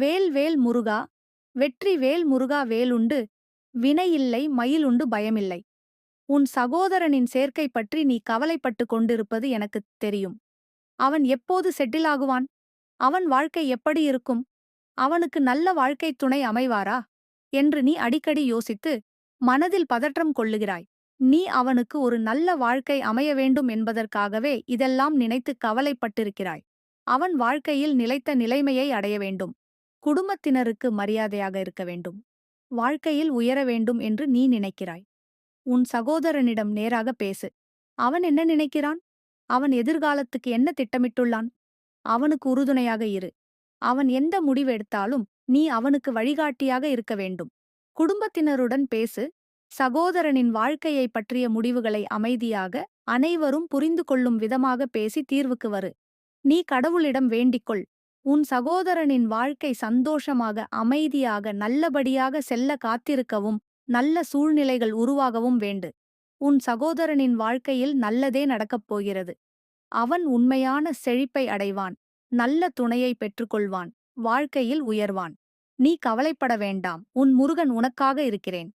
வேல் வேல் முருகா வெற்றி வேல் முருகா வேலுண்டு வினையில்லை மயிலுண்டு பயமில்லை. உன் சகோதரனின் சேர்க்கை பற்றி நீ கவலைப்பட்டுக் கொண்டிருப்பது எனக்குத் தெரியும். அவன் எப்போது செட்டில் ஆகுவான்? அவன் வாழ்க்கை எப்படி இருக்கும்? அவனுக்கு நல்ல வாழ்க்கைத் துணை அமைவாரா? என்று நீ அடிக்கடி யோசித்து மனதில் பதற்றம் கொள்ளுகிறாய். நீ அவனுக்கு ஒரு நல்ல வாழ்க்கை அமைய வேண்டும் என்பதற்காகவே இதெல்லாம் நினைத்து கவலைப்பட்டிருக்கிறாய். அவன் வாழ்க்கையில் நிலைத்த நிலைமையை அடைய வேண்டும். குடும்பத்தினருக்கு மரியாதையாக இருக்க வேண்டும். வாழ்க்கையில் உயர வேண்டும் என்று நீ நினைக்கிறாய். உன் சகோதரனிடம் நேராக பேசு. அவன் என்ன நினைக்கிறான்? அவன் எதிர்காலத்துக்கு என்ன திட்டமிட்டுள்ளான்? அவனுக்கு உறுதுணையாக இரு. அவன் எந்த முடிவெடுத்தாலும் நீ அவனுக்கு வழிகாட்டியாக இருக்க வேண்டும். குடும்பத்தினருடன் பேசு. சகோதரனின் வாழ்க்கையை பற்றிய முடிவுகளை அமைதியாக அனைவரும் புரிந்து கொள்ளும் விதமாக பேசி தீர்வுக்கு வரு. நீ கடவுளிடம் வேண்டிக்கொள். உன் சகோதரனின் வாழ்க்கை சந்தோஷமாக அமைதியாக நல்லபடியாக செல்ல காத்திருக்கவும் நல்ல சூழ்நிலைகள் உருவாகவும் வேண்டு. உன் சகோதரனின் வாழ்க்கையில் நல்லதே நடக்கப் போகிறது. அவன் உண்மையான செழிப்பை அடைவான். நல்ல துணையை பெற்றுக்கொள்வான். வாழ்க்கையில் உயர்வான். நீ கவலைப்பட வேண்டாம். உன் முருகன் உனக்காக இருக்கிறேன்.